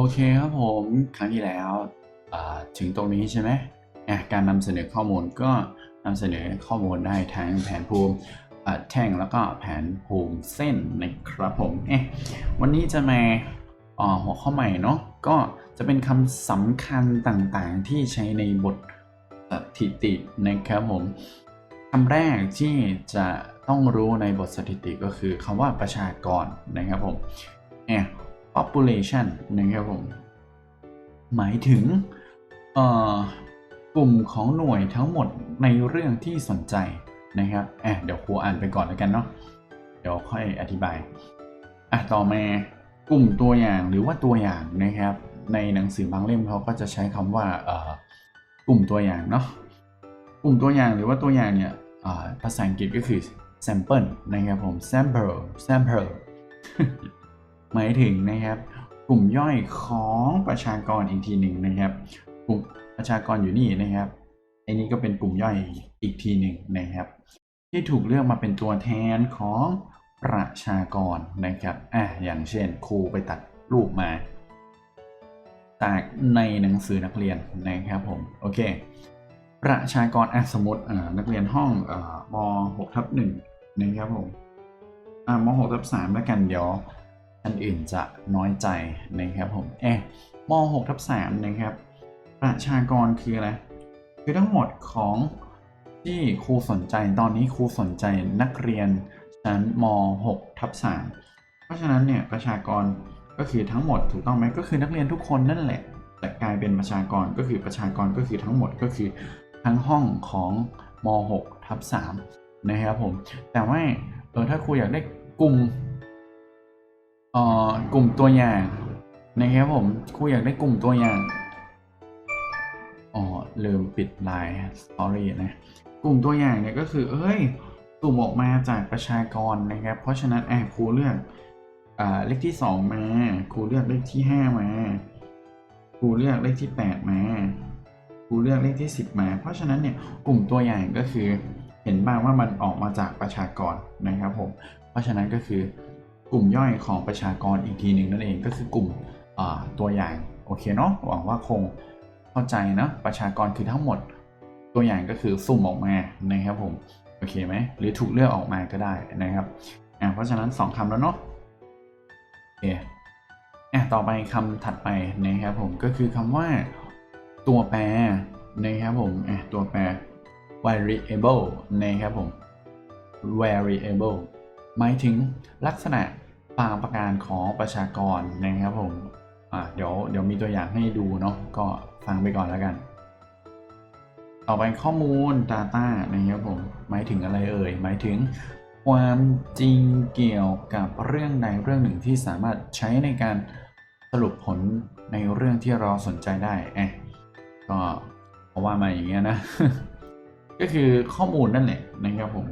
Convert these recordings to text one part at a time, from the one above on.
โอเคครับผมครั้งที่แล้วถึงตรงนี้ใช่ไหมการนำเสนอข้อมูลก็นำเสนอข้อมูลได้ทั้งแผนภูมิแท่งแล้วก็แผนภูมิเส้นนะครับผมเอ๊ะวันนี้จะมาหัวข้อใหม่เนาะก็จะเป็นคำสำคัญต่างๆที่ใช้ในบทสถิตินะครับผมคำแรกที่จะต้องรู้ในบทสถิติก็คือคำว่าประชากรนะครับผมเอ๊ะ population นะครับผม หมายถึงอ่อกลุ่มของหน่วยทั้งหมดในเรื่องที่สนใจนะครับแอบเดี๋ยวครูอ่านไปก่อนแล้วกันเนาะ เดี๋ยวค่อยอธิบายอะต่อมากลุ่มตัวอย่างหรือว่าตัวอย่างนะครับ ในหนังสือบางเล่มเขาก็จะใช้คำว่าอ่อกลุ่มตัวอย่างเนาะ กลุ่มตัวอย่างหรือว่าตัวอย่างเนี่ยอ่าภาษาอังกฤษก็คือ sample นะครับผม sample sample หมายถึงนะครับกลุ่มย่อยของประชากรอีกทีหนึ่งนะครับ กลุ่มประชากรอยู่นี่นะครับไอ้นี้ก็เป็นกลุ่มย่อยอีกทีหนึ่งนะครับ ที่ถูกเลือกมาเป็นตัวแทนของประชากรนะครับอะอย่างเช่นครูไปตัดรูปมาจากในหนังสือนักเรียนนะครับผมโอเค ประชากรอะสมมติอ่านักเรียนห้องอ่ม6ทับ1นะครับผมอ่าม6ทับ3แล้วกันเดี๋ยว อันอื่นจะน้อยใจนะครับผมเอะม6ทับ3นะครับ ประชากรคืออะไร คือทั้งหมดของที่ครูสนใจตอนนี้ครูสนใจนักเรียนชั้นม6ทับ3เพราะฉะนั้นเนี่ยประชากรก็คือทั้งหมดถูกต้องไหมก็คือนักเรียนทุกคนนั่นแหละ แต่กลายเป็นประชากรก็คือประชากรก็คือทั้งหมดก็คือทั้งห้องของม6ทับ3นะครับผม แต่ว่าเออถ้าครูอยากได้กลุ่ม เอ่อกลุ่มตัวอย่างนะครับผมครูอยากได้กลุ่มตัวอย่างอ๋อลืมปิดไลน์ sorry นะกลุ่มตัวอย่างเนี่ยก็คือเอ้ยสุ่มออกมาจากประชากรนะครับ เพราะฉะนั้นแอบครูเลือกอ่าเลขที่ 2 มาครูเลือกเลขที่ 5 มาครูเลือกเลขที่ 8 มาครูเลือกเลขที่ 10 มา เพราะฉะนั้นเนี่ยกลุ่มตัวอย่างก็คือเห็นบ้างว่ามันออกมาจากประชากรนะครับผมเพราะฉะนั้นก็คือ กลุ่มย่อยของประชากรอีกทีหนึ่งนั่นเองก็คือกลุ่มตัวอย่างโอเคเนาะหวังว่าคงเข้าใจนะประชากรคือทั้งหมดตัวอย่างก็คือสุ่มออกมานะครับผมโอเคไหมหรือถูกเลือกออกมาก็ได้นะครับอ่าเพราะฉะนั้น 2คำแล้วเนาะโอเคอะต่อไปคำถัดไปนะครับผมก็คือคำว่าตัวแปรนะครับผมอะตัวแปร variable นะครับผม variable หมายถึงลักษณะ บางประการของประชากรนะครับผมอ่าเดี๋ยวเดี๋ยวมีตัวอย่างให้ดูเนาะก็ฟังไปก่อนแล้วกัน ต่อไปข้อมูล Data นะครับผมหมายถึงอะไรเอ่ยหมายถึงความจริงเกี่ยวกับเรื่องใดเรื่องหนึ่งที่สามารถใช้ในการสรุปผลในเรื่องที่เราสนใจได้เอะก็เพราะว่ามาอย่างเงี้ยนะ ก็คือข้อมูลนั่นแหละนะครับผม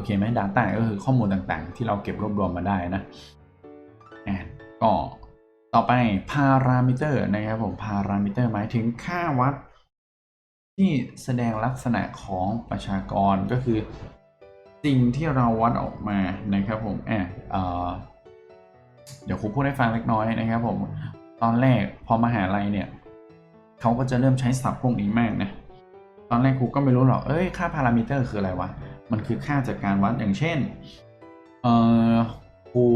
อเคไหม Data ก็คือข้อมูลต่างๆ ที่เราเก็บรวบรวมมาได้นะอะก็ต่อไป Parameter นะครับผม Parameter หมายถึงค่าวัด ที่แสดงลักษณะของประชากรก็คือ สิ่งที่เราวัดออกมานะครับผมแอบเอ่อเดี๋ยวครูพูดให้ฟังเล็กน้อยนะครับผมตอนแรกพอมาหาลัยเนี่ยเขาก็จะเริ่มใช้ศัพท์พวกนี้มากนะตอนแรกครูก็ไม่รู้หรอกเอ้ยค่าพารามิเตอร์คืออะไรวะ มันคือค่าจากการวัดอย่างเช่นเออครู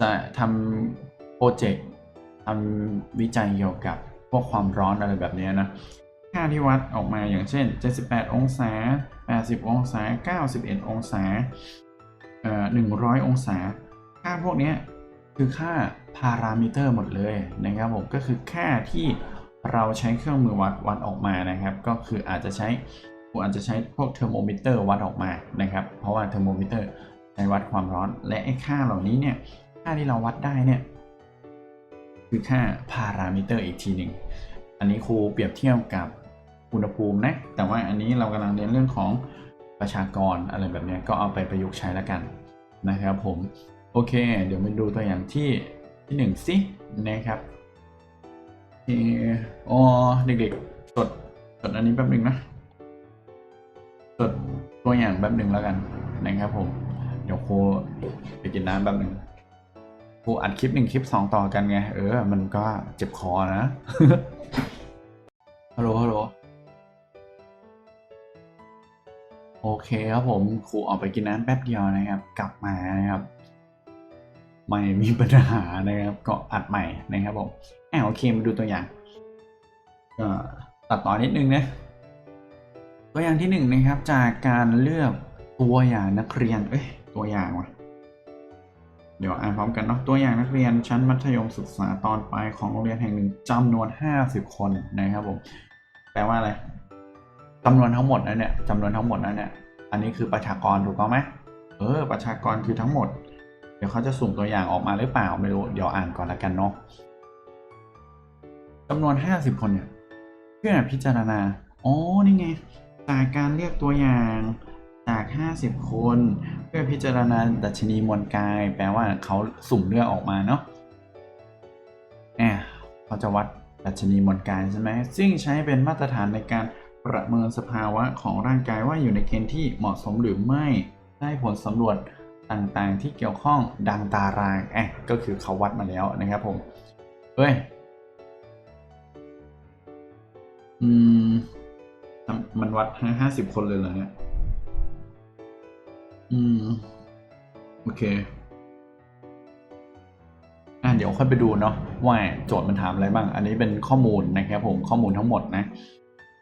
จะทำโปรเจกต์ทำวิจัยเกี่ยวกับพวกความร้อนอะไรแบบนี้นะ ค่าที่วัดออกมาอย่างเช่น 78 องศา 80 องศา 91 องศาเอ่อ100 องศา ค่าพวกนี้คือค่าพารามิเตอร์หมดเลยนะครับผม ก็คือค่าที่เราใช้เครื่องมือวัดวัดออกมานะครับ ก็คืออาจจะใช้ ผมอาจจะใช้พวกเทอร์โมมิเตอร์วัดออกมานะครับ เพราะว่าเทอร์โมมิเตอร์ใช้วัดความร้อน และไอ้ค่าเหล่านี้เนี่ย ค่าที่เราวัดได้เนี่ย คือค่าพารามิเตอร์อีกทีหนึ่ง อันนี้ครูเปรียบเทียบกับอุณหภูมินะ แต่ว่าอันนี้เรากำลังเรียนเรื่องของประชากรอะไรแบบนี้ก็เอาไปประยุกต์ใช้แล้วกันนะครับผม โอเค เดี๋ยวมาดูตัวอย่างที่ที่หนึ่งสินะครับอออ๋อเด็กๆจดจดอันนี้แป๊บหนึ่งนะ จดตัวอย่างแป๊บหนึ่งแล้วกันนะครับผม เดี๋ยวโคไปกินน้ำแป๊บหนึ่งกูอัดคลิปหนึ่งคลิปสองต่อกันไง เออ มันก็เจ็บคอนะฮัลโหลฮัลโหลโอเคครับผมครูออกไปกินน้ำแป๊บเดียวนะครับ กลับมานะครับ ไม่มีปัญหานะครับ ก็อัดใหม่นะครับผมอ่าโอเคมาดูตัวอย่างก็ตัดต่อนิดนึงนะ ตัวอย่างที่หนึ่งนะครับจากการเลือกตัวอย่างนักเรียน เอ้ย ตัวอย่างวะเดี๋ยวอ่านพร้อมกันเนาะตัวอย่างนักเรียนชั้นมัธยมศึกษาตอนปลายของโรงเรียนแห่งหนึ่งจำนวน 50 คนนะครับผมแปลว่าอะไรจำนวนทั้งหมดนั้นเนี่ยจำนวนทั้งหมดนั้นเนี่ยอันนี้คือประชากรถูกต้องไหมเออ ประชากรคือทั้งหมด เดี๋ยวเขาจะสุ่มตัวอย่างออกมาหรือเปล่าไม่รู้เดี๋ยวอ่านก่อนละกันเนาะจำนวน 50 คนเนี่ยเพื่อพิจารณาอ๋อนี่ไง จากการเรียกตัวอย่างจาก 50 คน เพื่อพิจารณาดัชนีมวลกาย แปลว่าเขาสุ่มเลือกออกมาเนาะแอบเขาจะวัดดัชนีมวลกายใช่ไหมซึ่งใช้เป็นมาตรฐานในการประเมินสภาวะของร่างกายว่าอยู่ในเกณฑ์ที่เหมาะสมหรือไม่ได้ผลสำรวจต่างๆ ที่เกี่ยวข้องดังตารางแอบก็คือเขาวัดมาแล้วนะครับผมเฮ้ยอืม มันวัดให้ห้าสิบคนเลยเหรอเนี่ย อืม โอเค อะเดี๋ยวค่อยไปดูเนาะว่าโจทย์มันถามอะไรบ้าง อันนี้เป็นข้อมูลนะครับผมข้อมูลทั้งหมดนะ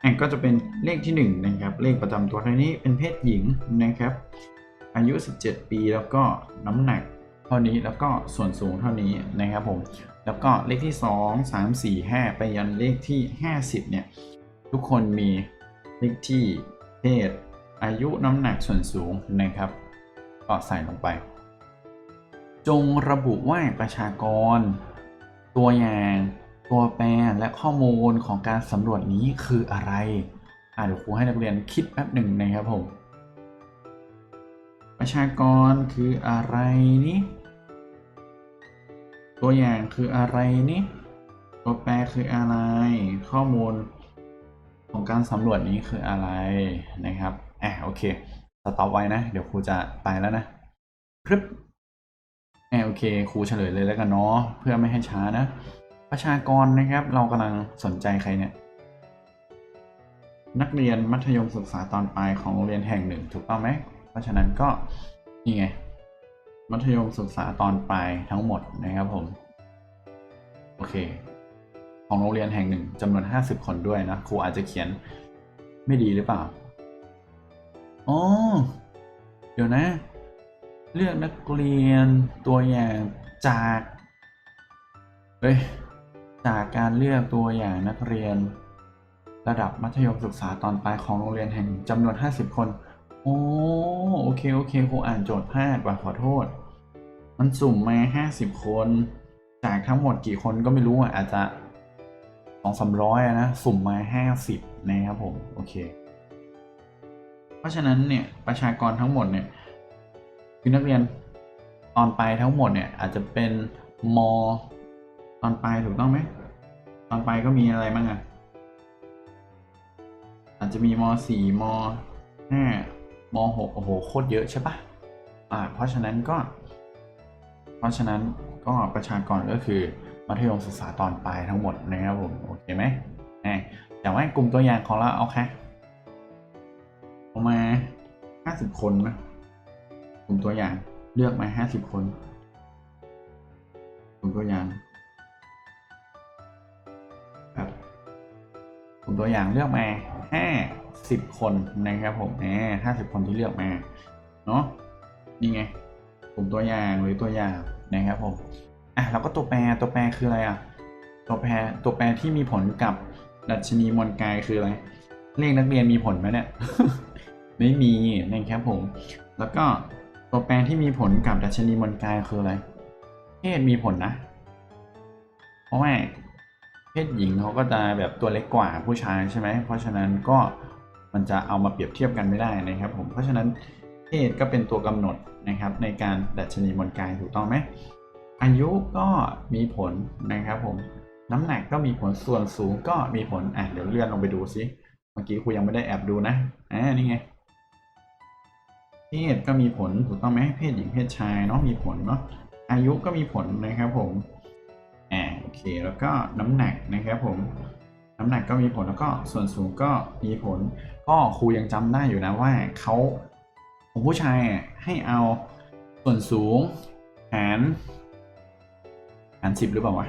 อะก็จะเป็นเลขที่หนึ่งนะครับ เลขประจำตัวเท่านี้เป็นเพศหญิงนะครับ อายุ 17 ปีแล้วก็น้ำหนักเท่านี้แล้วก็ส่วนสูงเท่านี้นะครับผม แล้วก็เลขที่ 2 3 4 5 ไปยันเลขที่ 50 เนี่ย ทุกคนมีเลขที่เพศอายุน้ำหนักส่วนสูงนะครับ ก็ใส่ลงไป จงระบุว่าประชากร ตัวอย่างตัวแปรและข้อมูลของการสำรวจนี้คืออะไรอ่าเดี๋ยวครูให้นักเรียนคิดแป๊บหนึ่งนะครับผม ประชากรคืออะไรนี่ตัวอย่างคืออะไรนี่ตัวแปรคืออะไร ข้อมูล ของการสำรวจนี้คืออะไรนะครับอะโอเคสต็อปไว้นะ เดี๋ยวครูจะไปแล้วนะครึบอะโอเคครูเฉลยเลยแล้วกันเนาะเพื่อไม่ให้ช้านะ ประชากรนะครับ เรากำลังสนใจใครเนี่ย นักเรียนมัธยมศึกษาตอนปลายของโรงเรียนแห่งหนึ่งถูกต้องไหมเพราะฉะนั้นก็นี่ไงมัธยมศึกษาตอนปลายทั้งหมดนะครับผม โอเค ของโรงเรียนแห่งหนึ่งจำนวน 50 คนด้วยนะครูอาจจะเขียนไม่ดีหรือเปล่าอ๋อเดี๋ยวนะ เลือกนักเรียนตัวอย่างจากเฮ้ยจากการเลือกตัวอย่างนักเรียน ระดับมัธยมศึกษาตอนปลายของโรงเรียนแห่งหนึ่งจำนวน 50 คนโอ้โอเค โอเคครูอ่านโจทย์พลาดว่ะขอโทษ มันสุ่มมา 50 คน จากทั้งหมดกี่คนก็ไม่รู้อะอาจจะ องสามร้อยนะ สุ่มมา50นะครับผม โอเค เพราะฉะนั้นเนี่ยประชากรทั้งหมดเนี่ยคือนักเรียนตอนไปทั้งหมดเนี่ยอาจจะเป็นมตอนไปถูกต้องไหมตอนไปก็มีอะไรบ้างอะอาจจะมีม4ม5ม6โอ้โหโคตรเยอะใช่ปะอ่าเพราะฉะนั้นก็ เพราะฉะนั้นก็ประชากรก็คือ มัธยมศึกษาตอนปลายทั้งหมดนะครับผมโอเคไหมอ่แต่ว่ากลุ่มตัวอย่างของเราเอาแค่เอามา 50 คนนะกลุ่มตัวอย่างเลือกมา 50 คนกลุ่มตัวอย่างครับกลุ่มตัวอย่างเลือกมาห้าสิบคนนะครับผมแหมห้าสิบคนที่เลือกมาเนาะนี่ไงกลุ่มตัวอย่างหรือตัวอย่างนะครับผม อะแล้วก็ตัวแปรตัวแปรคืออะไรอะ ตัวแปรตัวแปรที่มีผลกับดัชนีมวลกายคืออะไร เลขนักเรียนมีผลไหมเนี่ย ไม่มีนะครับผม แล้วก็ตัวแปรที่มีผลกับดัชนีมวลกายคืออะไร เพศมีผลนะ เพราะว่าเพศหญิงเขาก็จะแบบตัวเล็กกว่าผู้ชายใช่ไหม เพราะฉะนั้นก็มันจะเอามาเปรียบเทียบกันไม่ได้นะครับ ผม เพราะฉะนั้นเพศก็เป็นตัวกำหนดนะครับในการดัชนีมวลกายถูกต้องไหม อายุก็มีผลนะครับผม น้ำหนักก็มีผลส่วนสูงก็มีผลอะเดี๋ยวเลื่อนลงไปดูซิเมื่อกี้ครูยังไม่ได้แอบดูนะอ่านี่ไงเพศก็มีผลถูกต้องไหมเพศหญิงเพศชายเนาะมีผลเนาะอายุก็มีผลนะครับผมอ่าโอเคแล้วก็น้ำหนักนะครับผมน้ำหนักก็มีผลแล้วก็ส่วนสูงก็มีผล ก็ครูยังจำได้อยู่นะว่าเขาของผู้ชายอะให้เอาส่วนสูงหาร หารสิบหรือเปล่าวะ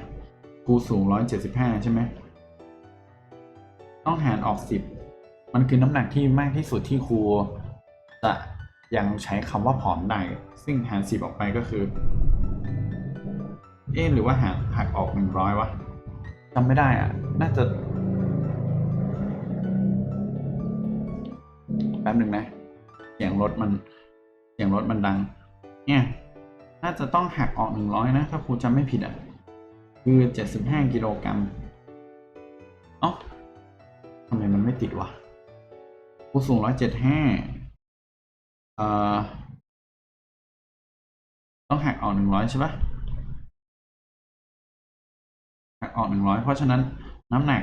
ครูสูงร้อยเจ็ดสิบห้าใช่ไหมต้องหารออกสิบมันคือน้ำหนักที่มากที่สุดที่ครูจะยังใช้คำว่าผอมได้ ซึ่งหารสิบออกไปก็คือ เอ๊หรือว่าหักหักออกหนึ่งร้อยวะจำไม่ได้อะน่าจะแป๊บหนึ่งนะเสียงรถมันเสียงรถมันดัง เนี่ย น่าจะต้องหักออกหนึ่งร้อยนะ ถ้าครูจำไม่ผิดอะ คือเจ็ดสิบห้ากิโลกรัมเอ้าทำไมมันไม่ติดวะครูสูงร้อยเจ็ดห้าเอ่อ ต้องหักออกหนึ่งร้อยใช่ปะหักออกหนึ่งร้อยเพราะฉะนั้นน้ำหนัก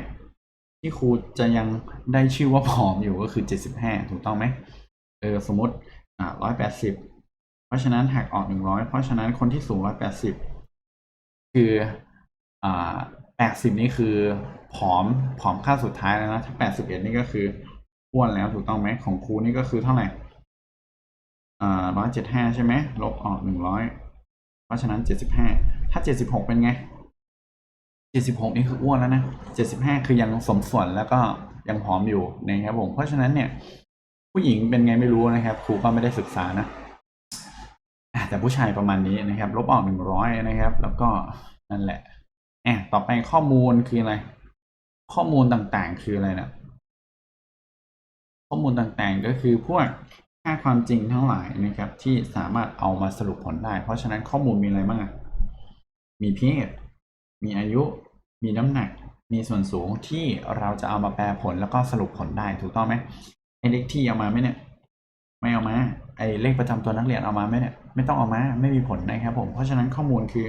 ที่ครูจะยังได้ชื่อว่าผอมอยู่ก็คือเจ็ดสิบห้าถูกต้องไหมเออ สมมติ อ่าร้อยแปดสิบเพราะฉะนั้นหักออกหนึ่งร้อยเพราะฉะนั้นคนที่สูงร้อยแปดสิบคือ แปดสิบนี่คือผอมผอมขั้นสุดท้ายแล้วนะถ้าแปดสิบเอ็ดนี่ก็คืออ้วนแล้วถูกต้องไหมของครูนี่ก็คือเท่าไหร่อ่าร้อยเจ็ดห้าใช่ไหมลบออกหนึ่งร้อยเพราะฉะนั้นเจ็ดสิบห้าถ้าเจ็ดสิบหกเป็นไงเจ็ดสิบหกนี่คืออ้วนแล้วนะเจ็ดสิบห้าคือยังสมส่วนแล้วก็ยังผอมอยู่นะครับผมเพราะฉะนั้นเนี่ย ผู้หญิงเป็นไงไม่รู้นะครับ ครูก็ไม่ได้ศึกษานะแต่ผู้ชายประมาณนี้นะครับ ลบออกหนึ่งร้อยนะครับ แล้วก็นั่นแหละ อบต่อไปข้อมูลคืออะไร ข้อมูลต่างๆ คืออะไรนะข้อมูลต่างๆ ก็คือพวกค่าความจริงทั้งหลายนะครับ ที่สามารถเอามาสรุปผลได้ เพราะฉะนั้นข้อมูลมีอะไรบ้างอะมีเพศ มีอายุ มีน้ำหนัก มีส่วนสูงที่เราจะเอามาแปลผลแล้วก็สรุปผลได้ถูกต้องไหมไอเลขที่เอามาไหมเนี่ย ไม่เอามาไอเลขประจำตัวนักเรียนเอามาไหมเนี่ยไม่ต้องเอามาไม่มีผลนะครับผมเพราะฉะนั้นข้อมูลคือ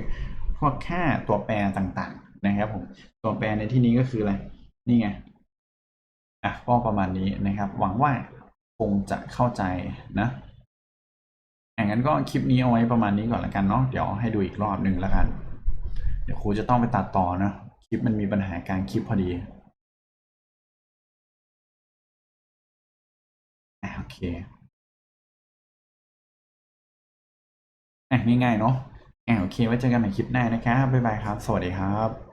พวกค่าตัวแปรต่างๆนะครับผมตัวแปรในที่นี้ก็คืออะไรนี่ไงอะก็ประมาณนี้นะครับ หวังว่าคงจะเข้าใจนะอย่างนั้นก็คลิปนี้เอาไว้ประมาณนี้ก่อนละกันเนาะเดี๋ยวให้ดูอีกรอบหนึ่งละกัน เดี๋ยวครูจะต้องไปตัดต่อนะคลิปมันมีปัญหาการคลิปพอดีอะโอเคอะง่ายๆเนาะ อ่าโอเคไว้เจอกันใหม่คลิปหน้านะครับบ๊ายบายครับ สวัสดีครับ